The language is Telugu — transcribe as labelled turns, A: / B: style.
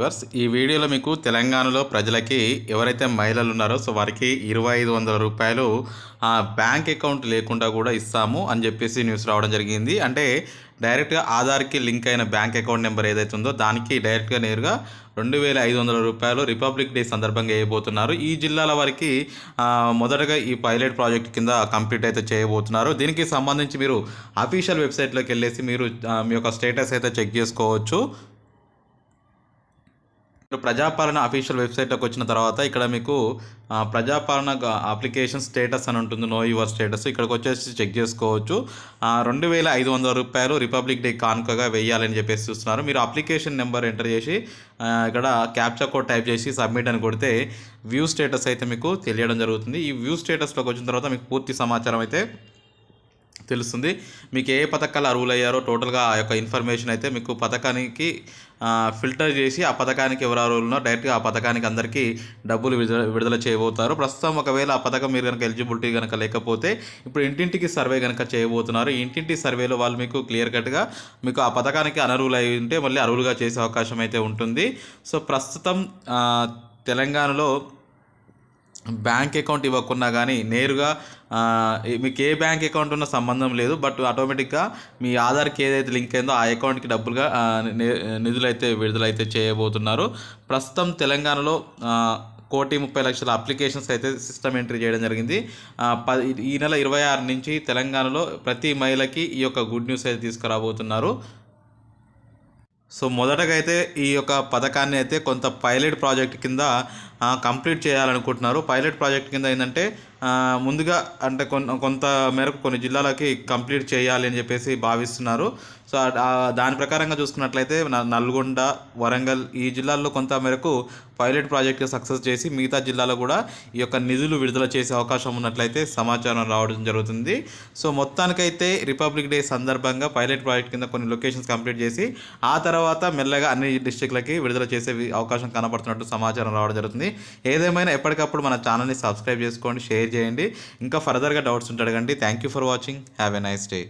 A: వ్యూవర్స్ ఈ వీడియోలో మీకు తెలంగాణలో ప్రజలకి ఎవరైతే మహిళలు ఉన్నారో సో వారికి ఇరవై ఐదు వందల రూపాయలు బ్యాంక్ అకౌంట్ లేకుండా కూడా ఇస్తాము అని చెప్పేసి న్యూస్ రావడం జరిగింది. అంటే డైరెక్ట్గా ఆధార్కి లింక్ అయిన బ్యాంక్ అకౌంట్ నెంబర్ ఏదైతే ఉందో దానికి డైరెక్ట్గా నేరుగా రెండు వేల ఐదు వందల రూపాయలు రిపబ్లిక్ డే సందర్భంగా వేయబోతున్నారు. ఈ జిల్లాల వారికి మొదటగా ఈ పైలట్ ప్రాజెక్ట్ కింద కంప్లీట్ అయితే చేయబోతున్నారు. దీనికి సంబంధించి మీరు అఫీషియల్ వెబ్సైట్లోకి వెళ్ళేసి మీరు మీ యొక్క స్టేటస్ అయితే చెక్ చేసుకోవచ్చు. ప్రజాపాలన అఫీషియల్ వెబ్సైట్లోకి వచ్చిన తర్వాత ఇక్కడ మీకు ప్రజాపాలన అప్లికేషన్ స్టేటస్ అని ఉంటుంది నో యువర్ స్టేటస్. ఇక్కడికి వచ్చేసి చెక్ చేసుకోవచ్చు. రెండు వేల ఐదు వందల రూపాయలు రిపబ్లిక్ డే కానుకగా వేయాలని చెప్పేసి చూస్తున్నారు. మీరు అప్లికేషన్ నెంబర్ ఎంటర్ చేసి ఇక్కడ క్యాప్చా కోడ్ టైప్ చేసి సబ్మిట్ అని కొడితే వ్యూ స్టేటస్ అయితే మీకు తెలియడం జరుగుతుంది. ఈ వ్యూ స్టేటస్లోకి వచ్చిన తర్వాత మీకు పూర్తి సమాచారం అయితే తెలుస్తుంది. మీకు ఏ పథకాలు అర్హులు అయ్యారో టోటల్గా ఆ యొక్క ఇన్ఫర్మేషన్ అయితే మీకు పథకానికి ఫిల్టర్ చేసి ఆ పథకానికి ఎవరు అర్హులు డైరెక్ట్గా ఆ పథకానికి అందరికీ డబ్బులు విడుదల విడుదల చేయబోతారు. ప్రస్తుతం ఒకవేళ ఆ పథకం మీరు కనుక ఎలిజిబిలిటీ కనుక లేకపోతే ఇప్పుడు ఇంటింటికి సర్వే కనుక చేయబోతున్నారు. ఇంటింటి సర్వేలో వాళ్ళు మీకు క్లియర్ కట్గా మీకు ఆ పథకానికి అనర్హులు అయి ఉంటే మళ్ళీ అర్హులుగా చేసే అవకాశం అయితే ఉంటుంది. సో ప్రస్తుతం తెలంగాణలో బ్యాంక్ అకౌంట్ ఇవ్వకున్నా కానీ నేరుగా మీకు ఏ బ్యాంక్ అకౌంట్ ఉన్న సంబంధం లేదు బట్ ఆటోమేటిక్గా మీ ఆధార్కి ఏదైతే లింక్ అయిందో ఆ అకౌంట్కి డబ్బులుగా నిధులు అయితే నిధులైతే విడుదలైతే చేయబోతున్నారు. ప్రస్తుతం తెలంగాణలో కోటి ముప్పై లక్షల అప్లికేషన్స్ అయితే సిస్టమ్ ఎంట్రీ చేయడం జరిగింది. పది ఈ నెల ఇరవై ఆరు నుంచి తెలంగాణలో ప్రతి మహిళకి ఈ యొక్క గుడ్ న్యూస్ అయితే తీసుకురాబోతున్నారు. సో మొదటగా అయితే ఈ యొక్క పథకాన్ని అయితే కొంత పైలట్ ప్రాజెక్ట్ కింద కంప్లీట్ చేయాలనుకుంటున్నారు. పైలట్ ప్రాజెక్ట్ కింద ఏంటంటే ముందుగా అంటే కొంత కొంత మేరకు కొన్ని జిల్లాలకి కంప్లీట్ చేయాలి అని చెప్పేసి భావిస్తున్నారు. సో దాని ప్రకారంగా చూసుకున్నట్లయితే నల్గొండ వరంగల్ ఈ జిల్లాల్లో కొంత మేరకు పైలట్ ప్రాజెక్ట్ సక్సెస్ చేసి మిగతా జిల్లాలో కూడా ఈ యొక్క నిధులు విడుదల చేసే అవకాశం ఉన్నట్లయితే సమాచారం రావడం జరుగుతుంది. సో మొత్తానికైతే రిపబ్లిక్ డే సందర్భంగా పైలట్ ప్రాజెక్ట్ కింద కొన్ని లొకేషన్స్ కంప్లీట్ చేసి ఆ తర్వాత మెల్లగా అన్ని డిస్టిక్లకి విడుదల చేసే అవకాశం కనబడుతున్నట్టు సమాచారం రావడం జరుగుతుంది. ఏదేమైనా ఎప్పటికప్పుడు మన ఛానల్ని సబ్స్క్రైబ్ చేసుకోండి షేర్ చేయండి. ఇంకా ఫర్దర్గా డౌట్స్ ఉంటాడు అడగండి. Thank you for watching have a nice day